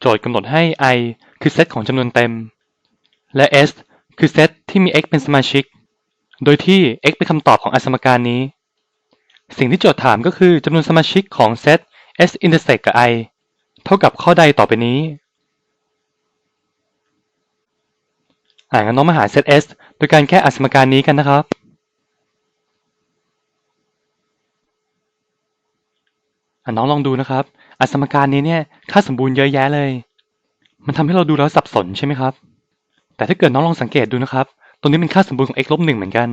โจทย์กำหนดให้ i คือเซตของจำนวนเต็ม และ s คือเซตที่มี x เป็นสมาชิก โดยที่ x เป็นคำตอบของอสมการนี้ สิ่งที่โจทย์ถามก็คือจำนวนสมาชิกของเซต s intersect กับ i เท่ากับข้อใดต่อไปนี้ อ่างั้นน้องมาหาเซต s โดยการแก้อสมการนี้กันนะครับ อะ น้องลองดูนะครับอสมการนี้เนี่ยค่าสมบูรณ์เยอะแยะเลย มันทำให้เราดูแล้วสับสนใช่ไหมครับ แต่ถ้าเกิดน้องลองสังเกตดูนะครับ ตรงนี้เป็นค่าสมบูรณ์ของ x ลบหนึ่งเหมือนกัน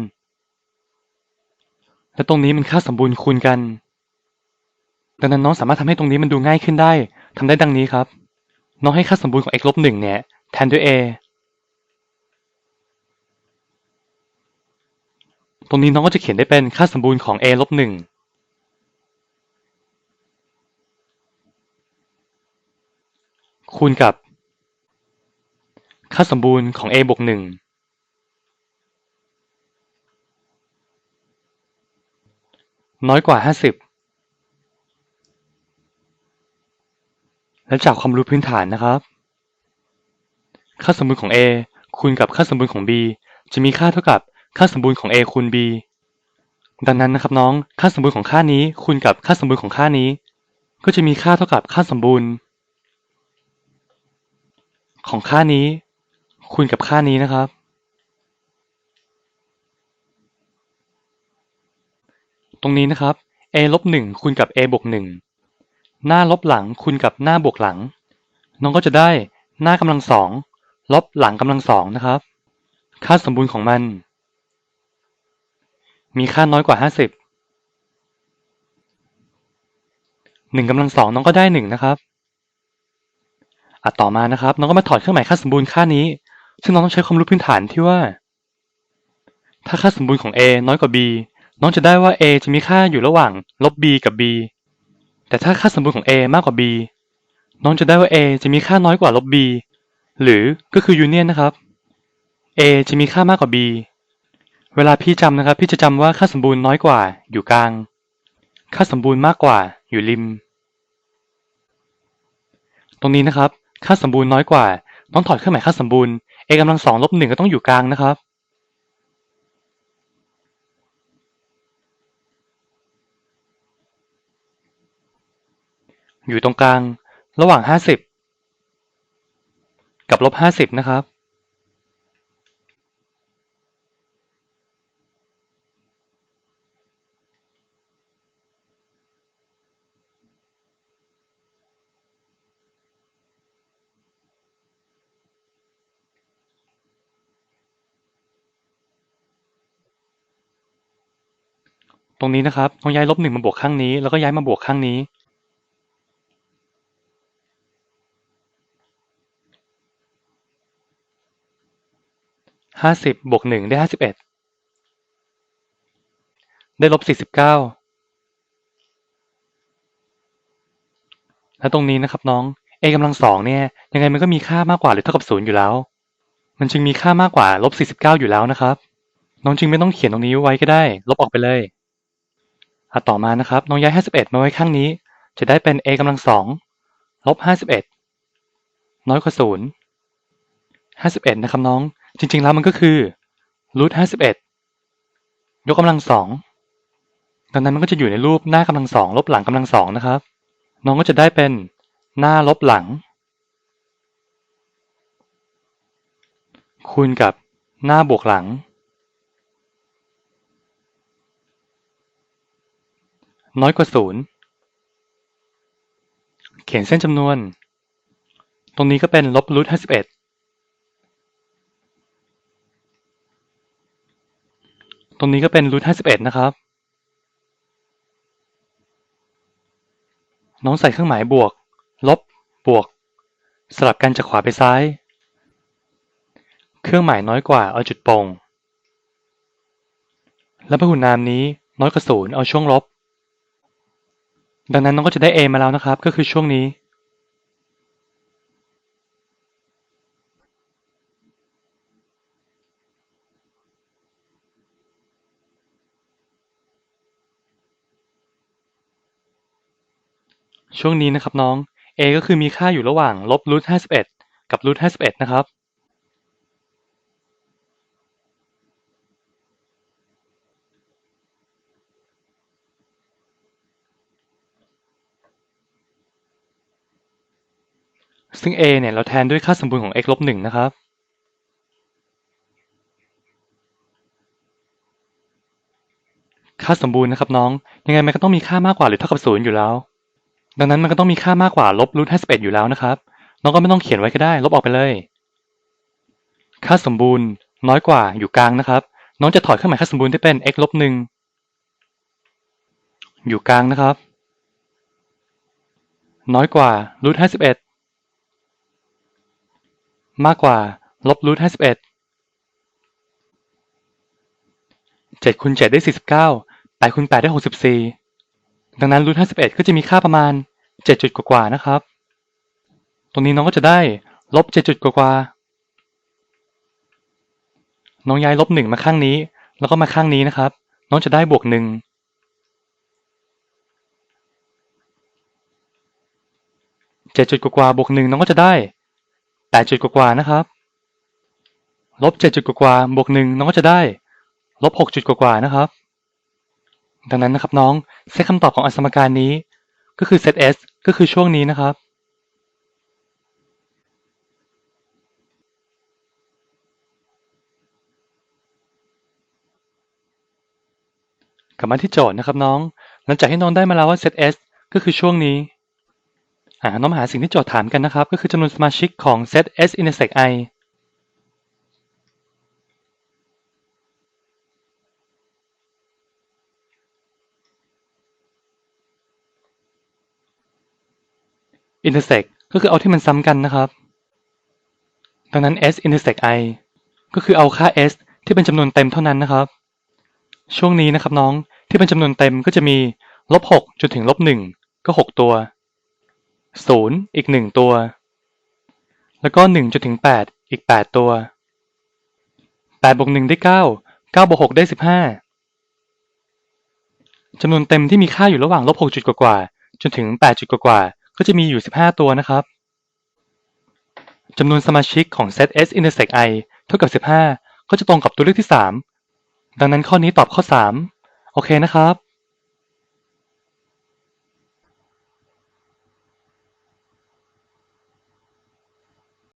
และตรงนี้เป็นค่าสมบูรณ์คูณกัน ดังนั้นน้องสามารถทำให้ตรงนี้มันดูง่ายขึ้นได้ทำได้ดังนี้ครับ น้องให้ค่าสมบูรณ์ของ x ลบหนึ่งเนี่ยแทนด้วย a ตรงนี้น้องก็จะเขียนได้เป็นค่าสมบูรณ์ของ a ลบหนึ่ง คูณกับ ค่าสมบูรณ์ของ a บวกหนึ่งน้อยกว่า50และจากความรู้พื้นฐานนะครับ ค่าสมบูรณ์ของ a คูณกับค่าสมบูรณ์ของ b จะมีค่าเท่ากับค่าสมบูรณ์ของ a คูณ b ดังนั้นนะครับน้อง ค่าสมบูรณ์ของค่านี้คูณกับค่าสมบูรณ์ของค่านี้ ก็จะมีค่าเท่ากับค่าสมบูรณ์ ของค่านี้ คูณกับค่านี้นะครับ ตรงนี้นะครับ a ลบหนึ่งคูณกับ a บวกหนึ่งหน้าลบหลังคูณกับหน้าบวกหลัง น้องก็จะได้หน้ากำลังสองลบหลังกำลังสองนะครับ ค่าสมบูรณ์ของมัน มีค่าน้อยกว่าห้าสิบหนึ่งกำลังสองน้องก็ได้หนึ่งนะครับ อะต่อมานะครับ น้องก็มาถอดเครื่องหมายค่าสมบูรณ์ค่านี้ ซึ่งน้องต้องใช้ความรู้พื้นฐานที่ว่า ถ้าค่าสมบูรณ์ของ a น้อยกว่า b น้องจะได้ว่า a จะมีค่าอยู่ระหว่างลบ b กับ b แต่ถ้าค่าสมบูรณ์ของ a มากกว่า b น้องจะได้ว่า a จะมีค่าน้อยกว่าลบ b หรือก็คือยูเนียนนะครับ a จะมีค่ามากกว่า b เวลาพี่จำนะครับ พี่จะจำว่าค่าสมบูรณ์น้อยกว่าอยู่กลาง ค่าสมบูรณ์มากกว่าอยู่ริม ตรงนี้นะครับ ค่าสมบูรณ์น้อยกว่า ต้องถอดเครื่องหมายค่าสมบูรณ์ a กำลังสองลบหนึ่งก็ต้องอยู่กลางนะครับอยู่ตรงกลาง ระหว่างห้าสิบกับลบห้าสิบนะครับ ตรงนี้นะครับต้องย้ายลบหนึ่งมาบวกข้างนี้ แล้วก็ย้ายมาบวกข้างนี้ ห้าสิบบวกหนึ่งได้ห้าสิบเอ็ด ได้ลบสี่สิบเก้า และตรงนี้นะครับน้อง a กำลังสองเนี่ย ยังไงมันก็มีค่ามากกว่าหรือเท่ากับศูนย์อยู่แล้ว มันจึงมีค่ามากกว่าลบสี่สิบเก้าอยู่แล้วนะครับ น้องจึงไม่ต้องเขียนตรงนี้ไว้ก็ได้ ลบออกไปเลย อะต่อมานะครับน้องย้ายห้าสิบเอ็ดมาไว้ข้างนี้ จะได้เป็น a กำลังสองลบห้าสิบเอ็ดน้อยกว่าศูนย์ห้าสิบเอ็ดนะครับน้อง จริง ๆ แล้วมันก็คือรูทห้าสิบเอ็ดยกกำลังสองดังนั้นมันก็จะอยู่ในรูปหน้ากำลังสองลบหลังกำลังสองนะครับ น้องก็จะได้เป็นหน้าลบหลัง คูณกับหน้าบวกหลัง น้อยกว่าศูนย์เขียนเส้นจำนวน ตรงนี้ก็เป็นลบรูทห้าสิบเอ็ดตรงนี้ก็เป็นรูทห้าสิบเอ็ดนะครับ น้องใส่เครื่องหมายบวก ลบ บวก สลับกันจากขวาไปซ้าย เครื่องหมายน้อยกว่าเอาจุดโป่งและพหุนามนี้น้อยกว่าศูนย์เอาช่วงลบ ดังนั้นน้องก็จะได้ a มาแล้วนะครับ ก็คือช่วงนี้ ช่วงนี้นะครับน้อง a ก็คือมีค่าอยู่ระหว่างลบรูท51กับรูท51นะครับ ซึ่ง a เนี่ยเราแทนด้วยค่าสมบูรณ์ของ x ลบ1นะครับ ค่าสมบูรณ์นะครับน้อง ยังไงมันก็ต้องมีค่ามากกว่าหรือเท่ากับศูนย์อยู่แล้ว ดังนั้นมันก็ต้องมีค่ามากกว่าลบรูท51อยู่แล้วนะครับ น้องก็ไม่ต้องเขียนไว้ก็ได้ ลบออกไปเลย ค่าสมบูรณ์น้อยกว่าอยู่กลางนะครับ น้องจะถอดเครื่องหมายค่าสมบูรณ์ที่เป็น x ลบ1อยู่กลางนะครับ น้อยกว่ารูท51 มากกว่าลบรูท51 7คูณ7ได้49 8คูณ8ได้64ดังนั้นรูท51ก็จะมีค่าประมาณ7จุดกว่าๆนะครับ ตรงนี้น้องก็จะได้ลบ7จุดกว่าๆน้องย้ายลบ1มาข้างนี้ แล้วก็มาข้างนี้นะครับ น้องจะได้บวก1 7จุดกว่าๆบวก1น้องก็จะได้ 8จุดกว่าๆนะครับ ลบ7จุดกว่าๆบวก1น้องก็จะได้ ลบ6จุดกว่าๆนะครับ ดังนั้นนะครับน้องเซตคำตอบของอสมการนี้ ก็คือเซต S ก็คือช่วงนี้นะครับกลับมาที่โจทย์นะครับน้อง หลังจากที่น้องได้มาแล้วว่าเซต S ก็คือช่วงนี้ อ่าน้องมาหาสิ่งที่โจทย์ถามกันนะครับ ก็คือจำนวนสมาชิกของเซต S intersect I intersect ก็คือเอาที่มันซ้ำกันนะครับ ดังนั้น S intersect I ก็คือเอาค่า S ที่เป็นจำนวนเต็มเท่านั้นนะครับ ช่วงนี้นะครับน้องที่เป็นจำนวนเต็มก็จะมีลบ6จนถึงลบ1ก็ 6 ตัว 0อีก1ตัว แล้วก็1จนถึง8อีก8ตัว8บวก1ได้9 9บวก6ได้15จำนวนเต็มที่มีค่าอยู่ระหว่างลบ6จุดกว่าๆจนถึง8จุดกว่าๆก็จะมีอยู่15ตัวนะครับจำนวนสมาชิกของเซต S intersect I เท่ากับ15ก็จะตรงกับตัวเลือกที่3ดังนั้นข้อนี้ตอบข้อ3โอเคนะครับ